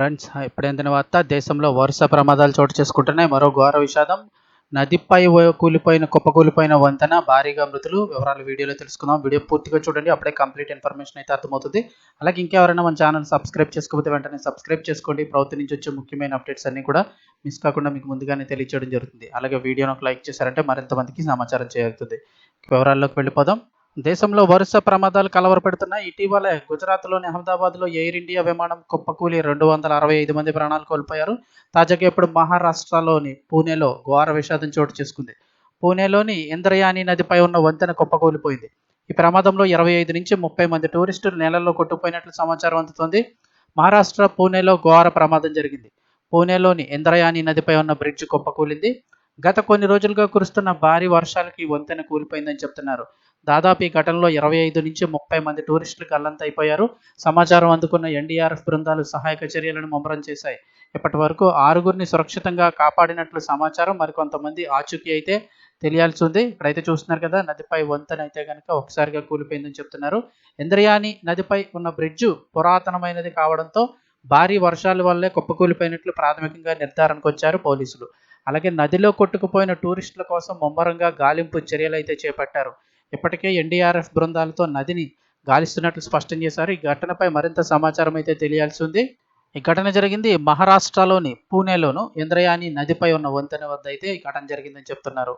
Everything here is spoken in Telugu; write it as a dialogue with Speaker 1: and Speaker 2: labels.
Speaker 1: ఫ్రెండ్స్ ఇప్పుడే వార్త దేశంలో వరుస ప్రమాదాలు చోటు చేసుకుంటున్నాయి. మరో ఘోర విషాదం. నదిపై కూలిపోయిన కుప్పకూలిపోయిన వంతెన భారీగా మృతులు. వివరాలు వీడియోలో తెలుసుకుందాం. వీడియో పూర్తిగా చూడండి. అప్పుడే కంప్లీట్ ఇన్ఫర్మేషన్ అయితే అర్థమవుతుంది. అలాగే ఇంకెవరైనా మన ఛానల్ సబ్స్క్రైబ్ చేసుకోకపోతే వెంటనే సబ్స్క్రైబ్ చేసుకోండి. ప్రభుత్వం నుంచి వచ్చే ముఖ్యమైన అప్డేట్స్ అన్ని కూడా మిస్ కాకుండా మీకు ముందుగానే తెలియచేయడం జరుగుతుంది. అలాగే వీడియోను ఒక లైక్ చేశారంటే మరింత మందికి సమాచారం చేయగలుగుతుంది వివరాల్లోకి వెళ్ళిపోదాం. దేశంలో వరుస ప్రమాదాలు కలవరపెడుతున్నాయి. ఇటీవలే గుజరాత్లోని అహ్మదాబాద్లో ఎయిర్ ఇండియా విమానం కుప్పకూలి రెండు వందల అరవై ఐదు మంది ప్రాణాలు కోల్పోయారు. తాజాగా ఇప్పుడు మహారాష్ట్రలోని పూణేలో ఘోర విషాదం చోటు చేసుకుంది. పూణేలోని ఇంద్రయాని నదిపై ఉన్న వంతెన కుప్పకూలిపోయింది. ఈ ప్రమాదంలో ఇరవై ఐదు నుంచి ముప్పై మంది టూరిస్టులు నేలల్లో కొట్టుకుపోయినట్లు సమాచారం అందుతోంది. మహారాష్ట్ర పూణేలో ఘోర ప్రమాదం జరిగింది. పూణేలోని ఇంద్రయాని నదిపై ఉన్న బ్రిడ్జ్ కుప్పకూలింది. గత కొన్ని రోజులుగా కురుస్తున్న భారీ వర్షాలకి ఈ వంతెన కూలిపోయిందని చెప్తున్నారు. దాదాపు ఈ ఘటనలో ఇరవై ఐదు నుంచి ముప్పై మంది టూరిస్టులు అయిపోయారు సమాచారం అందుకున్న ఎన్డీఆర్ఎఫ్ బృందాలు సహాయక చర్యలను ముమ్మరం చేశాయి. ఇప్పటి వరకు ఆరుగురిని సురక్షితంగా కాపాడినట్లు సమాచారం మరికొంతమంది ఆచూకీ అయితే తెలియాల్సి ఉంది. ఇక్కడైతే చూస్తున్నారు కదా నదిపై వంతెన అయితే కనుక ఒకసారిగా కూలిపోయిందని చెప్తున్నారు. ఇంద్రయాని నదిపై ఉన్న బ్రిడ్జు పురాతనమైనది కావడంతో భారీ వర్షాల వల్లే కుప్పకూలిపోయినట్లు ప్రాథమికంగా నిర్ధారణకు వచ్చారు పోలీసులు. అలాగే నదిలో కొట్టుకుపోయిన టూరిస్టుల కోసం ముమ్మరంగా గాలింపు చర్యలు అయితే చేపట్టారు. ఇప్పటికే ఎన్డీఆర్ఎఫ్ బృందాలతో నదిని గాలిస్తున్నట్లు స్పష్టం చేశారు. ఈ ఘటనపై మరింత సమాచారం అయితే తెలియాల్సి ఉంది. ఈ ఘటన జరిగింది మహారాష్ట్రలోని పూణేలోను. ఇంద్రయాని నదిపై ఉన్న వంతెన వద్ద అయితే ఈ ఘటన జరిగిందని చెప్తున్నారు.